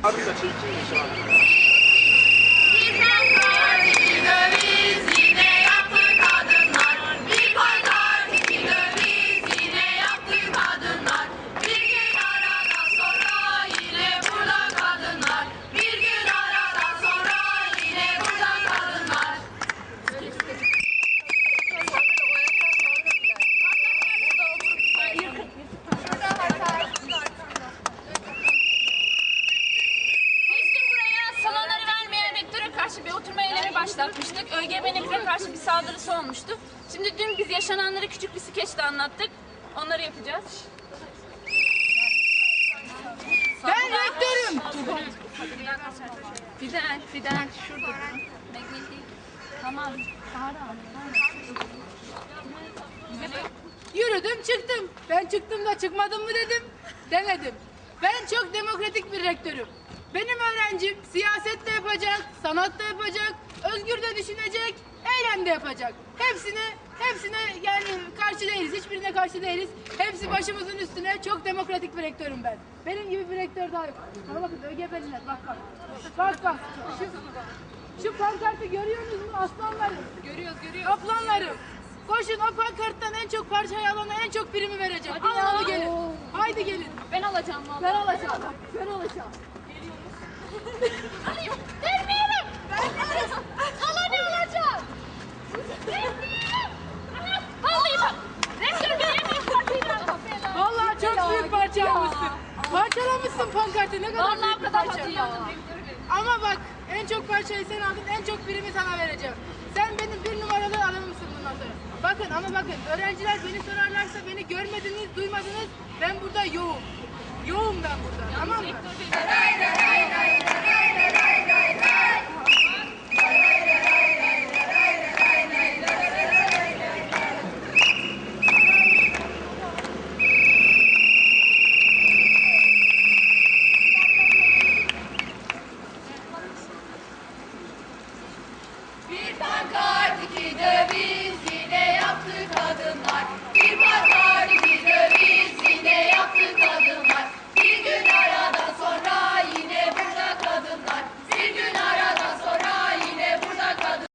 他这个其实经济实话 karşı bir oturma eylemi başlatmıştık. ÖGB'nin bize karşı bir saldırısı olmuştu. Şimdi dün biz yaşananları küçük bir skeçle anlattık. Onları yapacağız. Ben rektörüm. Fidel, Fidel şurada. Tamam. Yürüdüm çıktım. Ben çıktım da çıkmadım mı dedim. Demedim. Ben çok demokratik bir rektörüm. Benim öğrencim siyaset de yapacak, sanat da yapacak, özgür de düşünecek, eylem de yapacak. Hepsine, hepsine yani karşı değiliz, hiçbirine karşı değiliz. Hepsi başımızın üstüne çok demokratik bir rektörüm ben. Benim gibi bir rektör daha yok. Bana bakın ÖGB'liler bak bak. Bak bak. Şu, şu pankartı görüyorsunuz mu aslanlarım? Görüyoruz görüyoruz. Kaplanlarım. Koşun o pankarttan en çok parçayı alana en çok primi vereceğim. Hadi Alın onu gelin. Haydi gelin. Ben alacağım vallahi. Ben alacağım. Ben alacağım. Vermeyelim. Hala ne alacağım? Vermeyelim. Vallahi bak. Rektör benim ilk partiden. Vallahi çok büyük parça almışsın. Parçalamışsın pankartı ne kadar Vallahi büyük o bir kadar parça. rektör bey. Ama bak en çok parçayı sen aldın en çok primi sana vereceğim. Sen benim bir numaralı adamımsın bundan sonra. Bakın ama bakın öğrenciler beni sorarlarsa beni görmediniz duymadınız ben burada yoğum. Yoğum ben burada tamam mı? Rektör bey. de biz yine yaptık adına.